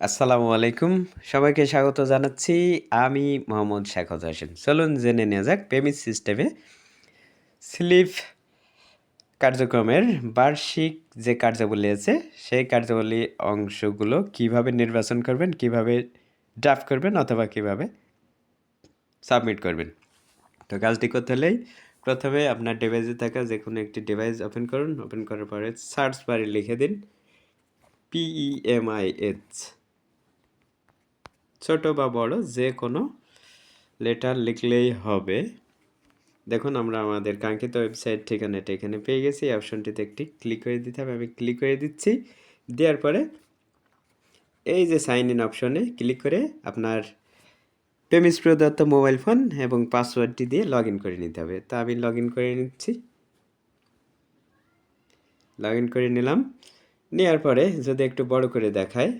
আসসালামু আলাইকুম। সবাইকে স্বাগত জানাচ্ছি। আমি মোহাম্মদ শেখত হোসেন চলুন জেনে নেওয়া যাক পেমিস সিস্টেমে স্লিপ কার্যক্রমের বার্ষিক যে কার্যাবলী আছে, সেই কার্যাবলী অংশগুলো কীভাবে নির্বাচন করবেন, কীভাবে ড্রাফট করবেন অথবা কীভাবে সাবমিট করবেন। তো কাজটি করতে হলেই প্রথমে আপনার ডিভাইসে থাকা যে কোনো একটি ডিভাইস ওপেন করুন। ওপেন করার পরে সার্চ বারে লিখে দিন পিইএমআইএচ ছোট বা বড়, যে কোনো লেটার লিখলেই হবে। দেখুন, আমরা আমাদের কাঙ্ক্ষিত ওয়েবসাইট ঠিকানাটা এখানে পেয়ে গেছি। অপশনটিতে একটি ক্লিক করে দিতে হবে। আমি ক্লিক করে দিচ্ছি। দেওয়ার পরে এই যে সাইন ইন অপশনে ক্লিক করে আপনার প্রেমিস প্রদত্ত মোবাইল ফোন এবং পাসওয়ার্ডটি দিয়ে লগ করে নিতে হবে। তা আমি লগ করে নিচ্ছি। লগ করে নিলাম। নেওয়ার পরে যদি একটু বড় করে দেখায়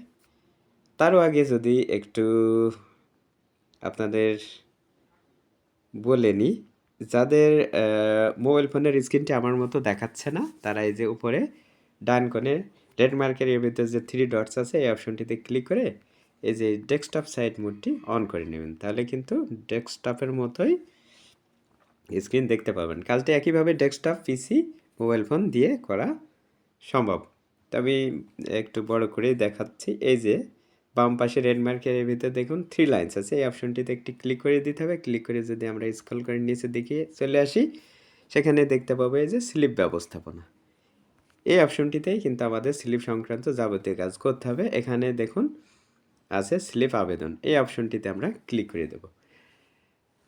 তারও আগে যদি একটু আপনাদের বলে নিই, যাদের মোবাইল ফোনের স্ক্রিনটি আমার মতো দেখাচ্ছে না, তারা এই যে উপরে ডান কোণে রেড মার্কের এর ভিতরে যে থ্রি ডটস আছে, এই অপশনটিতে ক্লিক করে এই যে ডেস্কটপ সাইড মোডটি অন করে নেবেন। তাহলে কিন্তু ডেস্কটপের মতোই স্ক্রিন দেখতে পাবেন। কাজটি একইভাবে ডেস্কটপ পিসি মোবাইল ফোন দিয়ে করা সম্ভব। আমি একটু বড় করেই দেখাচ্ছি। এই যে বাম পাশে রেড মার্কের ভিতরে দেখুন থ্রি লাইন্স আছে। এই অপশনটিতে একটি ক্লিক করে দিতে হবে। ক্লিক করে যদি আমরা স্ক্রল করে নিচে দিকে চলে আসি, সেখানে দেখতে পাবো এই যে স্লিপ ব্যবস্থাপনা। এই অপশনটিতেই কিন্তু আমাদের স্লিপ সংক্রান্ত যাবতীয় কাজ করতে হবে। এখানে দেখুন আছে স্লিপ আবেদন। এই অপশনটিতে আমরা ক্লিক করে দেব।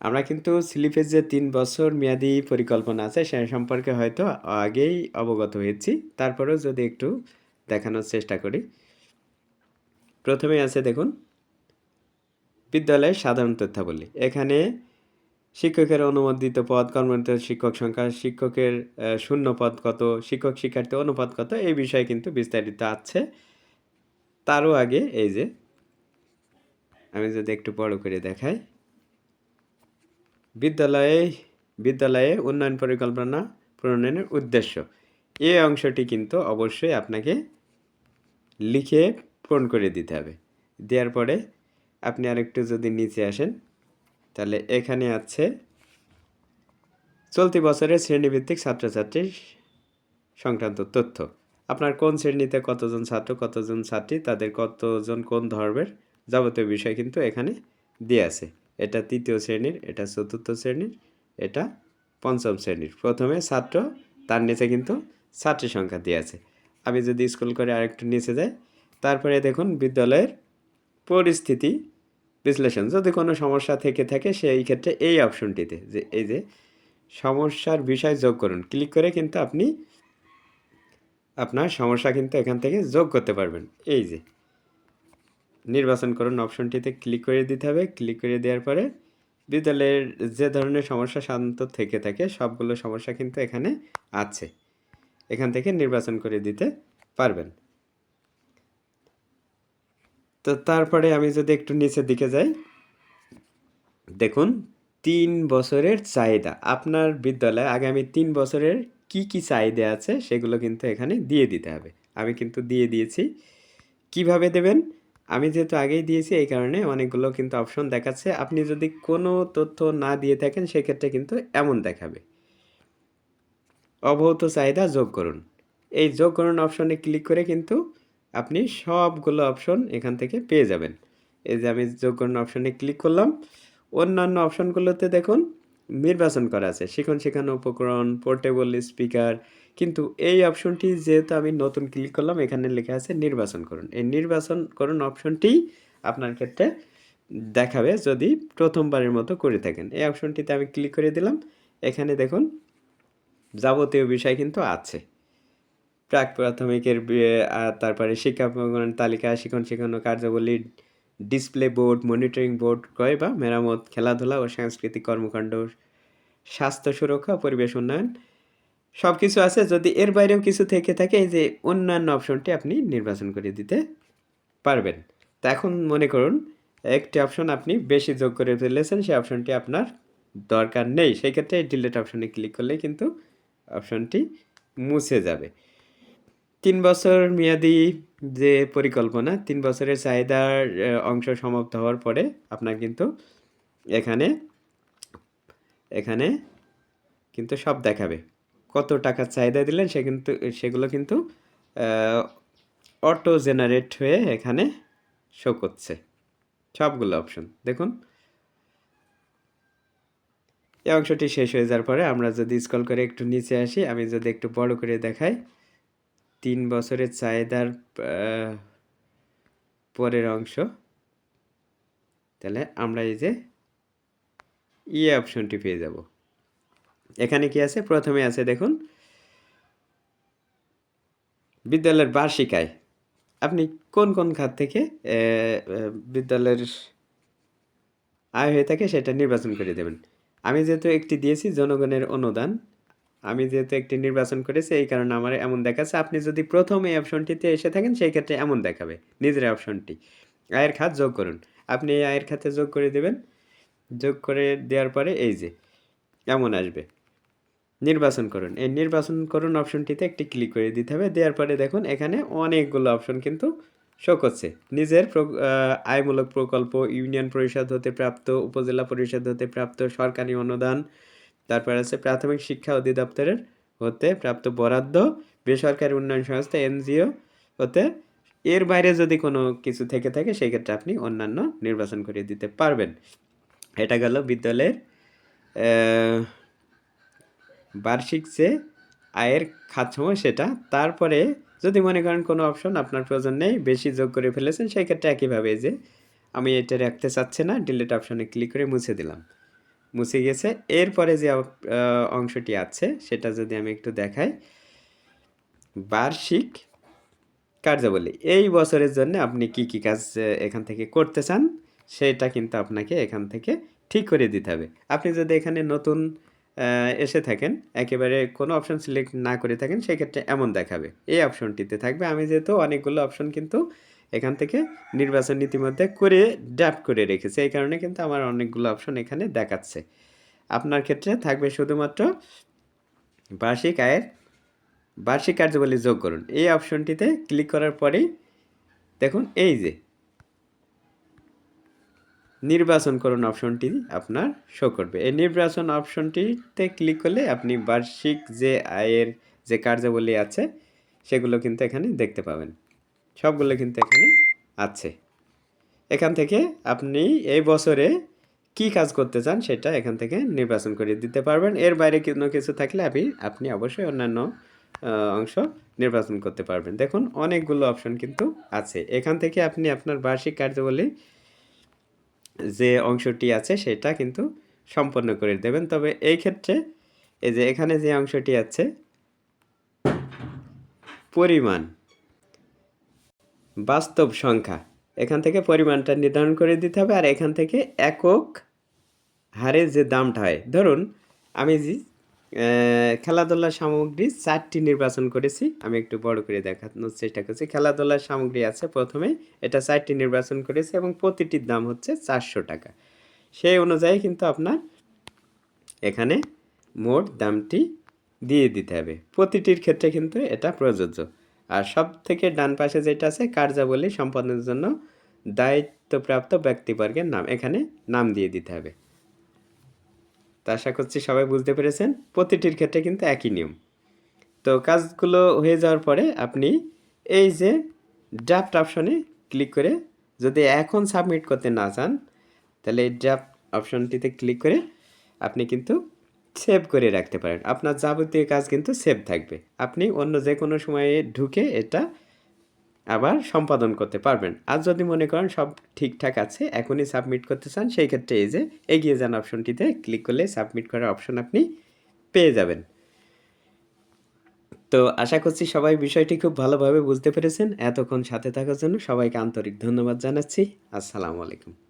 আমরা কিন্তু স্লিপের যে তিন বছর মেয়াদি পরিকল্পনা আছে, সে সম্পর্কে হয়তো আগেই অবগত হয়েছি। তারপরেও যদি একটু দেখানোর চেষ্টা করি। প্রথমে আছে দেখুন, বিদ্যালয়ের সাধারণ তথ্যাবলী। এখানে শিক্ষকের অনুমোদিত পদ, কর্মরত শিক্ষক সংখ্যা, শিক্ষকের শূন্য পদ কত, শিক্ষক শিক্ষার্থী অনুপাত কত, এই বিষয়ে কিন্তু বিস্তারিত আছে। তারও আগে এই যে, আমি যদি একটু বড় করে দেখাই। বিদ্যালয়ে বিদ্যালয়ে উন্নয়ন পরিকল্পনা প্রণয়নের উদ্দেশ্য। এই অংশটি কিন্তু অবশ্যই আপনাকে লিখে পূরণ করে দিতে হবে। দেওয়ার পরে আপনি আরেকটু যদি নিচে আসেন, তাহলে এখানে আছে চলতি বছরের শ্রেণীভিত্তিক ছাত্রছাত্রীর সংক্রান্ত তথ্য। আপনার কোন শ্রেণীতে কতজন ছাত্র, কতজন ছাত্রী, তাদের কতজন কোন ধর্মের যাবতীয় বিষয় কিন্তু এখানে দিয়ে আছে। এটা তৃতীয় শ্রেণির, এটা চতুর্থ শ্রেণির, এটা পঞ্চম শ্রেণির। প্রথমে ছাত্র, তার নিচে কিন্তু ছাত্রী সংখ্যা দিয়ে আছে। আমি যদি স্কুল করে আরেকটু নিচে যাই তারপরে দেখুন বিদ্যালয়ের পরিস্থিতি বিশ্লেষণ। যদি কোনো সমস্যা থেকে থাকে, সেই ক্ষেত্রে এই অপশনটিতে যে এই যে সমস্যার বিষয় যোগ করুন, ক্লিক করে কিন্তু আপনি আপনার সমস্যা কিন্তু এখান থেকে যোগ করতে পারবেন। এই যে নির্বাচন করুন অপশনটিতে ক্লিক করে দিতে হবে। ক্লিক করে দেওয়ার পরে বিদ্যালয়ের যে ধরনের সমস্যা শান্ত থেকে থাকে, সবগুলো সমস্যা কিন্তু এখানে আছে। এখান থেকে নির্বাচন করে দিতে পারবেন। তো তারপরে আমি যদি একটু নিচের দিকে যাই, দেখুন তিন বছরের চাহিদা। আপনার বিদ্যালয়ে আগামী তিন বছরের কি কি চাহিদা আছে সেগুলো কিন্তু এখানে দিয়ে দিতে হবে। আমি কিন্তু দিয়ে দিয়েছি। কীভাবে দেবেন? আমি যেহেতু আগেই দিয়েছি, এই কারণে অনেকগুলো কিন্তু অপশন দেখাচ্ছে। আপনি যদি কোনো তথ্য না দিয়ে থাকেন, সেক্ষেত্রে কিন্তু এমন দেখাবে। অবহত চাহিদা যোগ করুন। এই যোগ করুন অপশনে ক্লিক করে কিন্তু আপনি সবগুলো অপশন এখান থেকে পেয়ে যাবেন। এই যে আমি যোগ করুন অপশনে ক্লিক করলাম। অন্যান্য অপশনগুলোতে দেখুন, নির্বাচন করা আছে। শিখন শেখানো উপকরণ পোর্টেবল স্পিকার কিন্তু এই অপশনটি যেহেতু আমি নতুন ক্লিক করলাম, এখানে লেখা আছে নির্বাচন করুন। এই নির্বাচন করুন অপশনটি আপনার ক্ষেত্রে দেখাবে যদি প্রথমবারের মতো করে থাকেন। এই অপশনটিতে আমি ক্লিক করে দিলাম। এখানে দেখুন, যাবতীয় বিষয় কিন্তু আছে। প্রাক প্রাথমিকের তারপরে শিক্ষা তালিকা, শিখন শেখানো কার্যাবলী, ডিসপ্লে বোর্ড, মনিটরিং বোর্ড, ক্রয় বা মেরামত, খেলাধুলা ও সাংস্কৃতিক কর্মকাণ্ড, স্বাস্থ্য সুরক্ষা, পরিবেশ উন্নয়ন সব কিছু আছে। যদি এর বাইরেও কিছু থেকে থাকে, এই যে অন্যান্য অপশনটি আপনি নির্বাচন করে দিতে পারবেন। তা এখন মনে করুন, একটি অপশন আপনি বেশি যোগ করে ফেলেছেন সেই অপশনটি আপনার দরকার নেই। সেক্ষেত্রে ডিলেট অপশনে ক্লিক করলেই কিন্তু অপশনটি মুছে যাবে। তিন বছর মেয়াদি যে পরিকল্পনা, তিন বছরের চাহিদার অংশ সমাপ্ত হওয়ার পরে আপনার কিন্তু এখানে এখানে কিন্তু সব দেখাবে। কত টাকার চাহিদা দিলেন সে কিন্তু, সেগুলো কিন্তু অটো জেনারেট হয়ে এখানে শো করছে। সবগুলো অপশন দেখুন। এই অংশটি শেষ হয়ে যাওয়ার পরে আমরা যদি স্কল করে একটু নিচে আসি, আমি যদি একটু বড় করে দেখাই। তিন বছরের চাহিদার পরের অংশ। তাহলে আমরা এই যে ই অপশনটি পেয়ে যাব। এখানে কি আছে? প্রথমে আছে দেখুন, বিদ্যালয়ের বার্ষিক আয় আপনি কোন কোন খাত থেকে বিদ্যালয়ের আয় হয়ে থাকে সেটা নির্বাচন করে দেবেন। আমি যেহেতু একটি দিয়েছি জনগণের অনুদান আমি যেহেতু একটি নির্বাচন করেছি, এই কারণে আমার এমন দেখাচ্ছে। আপনি যদি প্রথম এই অপশনটিতে এসে থাকেন সেই ক্ষেত্রে এমন দেখাবে। নিজের অপশনটি। আয়ের খাত যোগ করুন। আপনি এই আয়ের খাতে যোগ করে দেবেন। যোগ করে দেওয়ার পরে এই যে, এমন আসবে। নির্বাচন করুন। এই নির্বাচন করুন অপশনটিতে একটি ক্লিক করে দিতে হবে। দেওয়ার পরে দেখুন, এখানে অনেকগুলো অপশন কিন্তু শো করছে। নিজের আয়মূলক প্রকল্প, ইউনিয়ন পরিষদ হতে প্রাপ্ত, উপজেলা পরিষদ হতে প্রাপ্ত, সরকারি অনুদান তারপর আছে প্রাথমিক শিক্ষা অধিদপ্তরের হতে প্রাপ্ত বরাদ্দ, বেসরকারি উন্নয়ন সংস্থা, এনজিও হতে। এর বাইরে যদি কোনো কিছু থেকে থাকে সেই ক্ষেত্রে আপনি অন্যান্য নির্বাচন করে দিতে পারবেন। এটা গেল বিদ্যালয়ের বার্ষিক যে আয়ের খাতসমূহ সেটা। তারপরে যদি মনে করেন কোনো অপশন আপনার প্রয়োজন নেই, বেশি যোগ করে ফেলেছেন সেই ক্ষেত্রে একইভাবে যে আমি এটা রাখতে চাচ্ছি না ডিলেট অপশনে ক্লিক করে মুছে দিলাম। মুছে গেছে। এরপরে যে অংশটি আছে, সেটা যদি আমি একটু দেখাই। বার্ষিক কার্যাবলী। এই বছরের জন্য আপনি কি কি কাজ এখান থেকে করতে চান, সেটা কিন্তু আপনাকে এখান থেকে ঠিক করে দিতে হবে। আপনি যদি এখানে নতুন এসে থাকেন, একেবারে কোনো অপশন সিলেক্ট না করে থাকেন, সেক্ষেত্রে এমন দেখাবে। এই অপশনটিতে থাকবে। আমি যেহেতু অনেকগুলো অপশন কিন্তু এখান থেকে নির্বাচন ইতিমধ্যে করে ড্রাফট করে রেখেছে। এই কারণে কিন্তু আমার অনেকগুলো অপশন এখানে দেখাচ্ছে। আপনার ক্ষেত্রে থাকবে শুধুমাত্র বার্ষিক আয়ের, বার্ষিক কার্যাবলী যোগ করুন। এই অপশনটিতে ক্লিক করার পরেই দেখুন এই যে নির্বাচন করুন অপশনটি আপনার শো করবে। এই নির্বাচন অপশনটিতে ক্লিক করলে আপনি বার্ষিক যে আয়ের যে কার্যাবলী আছে, সেগুলো কিন্তু এখানে দেখতে পাবেন। সবগুলো কিন্তু এখানে আছে। এখান থেকে আপনি এই বছরে কি কাজ করতে চান সেটা এখান থেকে নির্বাচন করে দিতে পারবেন। এর বাইরে কোনো কিছু থাকলে আপনি আপনি অবশ্যই অন্যান্য অংশ নির্বাচন করতে পারবেন। দেখুন, অনেকগুলো অপশন কিন্তু আছে। এখান থেকে আপনি আপনার বার্ষিক কার্যাবলী যে অংশটি আছে সেটা কিন্তু সম্পন্ন করে দেবেন। তবে এই ক্ষেত্রে এই যে এখানে যে অংশটি আছে, পরিমাণ বাস্তব সংখ্যা। এখান থেকে পরিমাণটা নির্ধারণ করে দিতে হবে আর এখান থেকে একক হারে যে দামটা হয়। ধরুন, আমি যে খেলাধুলার সামগ্রী চারটি নির্বাচন করেছি, আমি একটু বড় করে দেখানোর চেষ্টা করছি। খেলাধুলার সামগ্রী আছে প্রথমে, এটা চারটি নির্বাচন করেছি এবং প্রতিটির দাম হচ্ছে চারশো টাকা। সেই অনুযায়ী কিন্তু আপনার এখানে মোট দামটি দিয়ে দিতে হবে। প্রতিটির ক্ষেত্রে কিন্তু এটা প্রযোজ্য। আর সব থেকে ডান পাশে যেটা আছে, কার্যাবলী সম্পাদনের জন্য দায়িত্বপ্রাপ্ত ব্যক্তিবর্গের নাম, এখানে নাম দিয়ে দিতে হবে। তা আশা করছি সবাই বুঝতে পেরেছেন, প্রতিটির ক্ষেত্রে কিন্তু একই নিয়ম। তো কাজগুলো হয়ে যাওয়ার পরে আপনি এই যে ড্রাফট অপশনে ক্লিক করে যদি এখন সাবমিট করতে না চান, তাহলে এই ড্রাফট অপশনটিতে ক্লিক করে আপনি কিন্তু সেভ করে রাখতে পারেন। আপনার যাবতীয় কাজ কিন্তু সেভ থাকবে। আপনি অন্য যে কোনো সময়ে ঢুকে এটা আবার সম্পাদন করতে পারবেন। আর যদি মনে করেন সব ঠিকঠাক আছে, এখনই সাবমিট করতে চান, সেই ক্ষেত্রে এই যে এগিয়ে যান অপশনটিতে ক্লিক করলে সাবমিট করার অপশন আপনি পেয়ে যাবেন। তো আশা করছি সবাই বিষয়টি খুব ভালোভাবে বুঝতে পেরেছেন। এতক্ষণ সাথে থাকার জন্য সবাইকে আন্তরিক ধন্যবাদ জানাচ্ছি। আসসালামু আলাইকুম।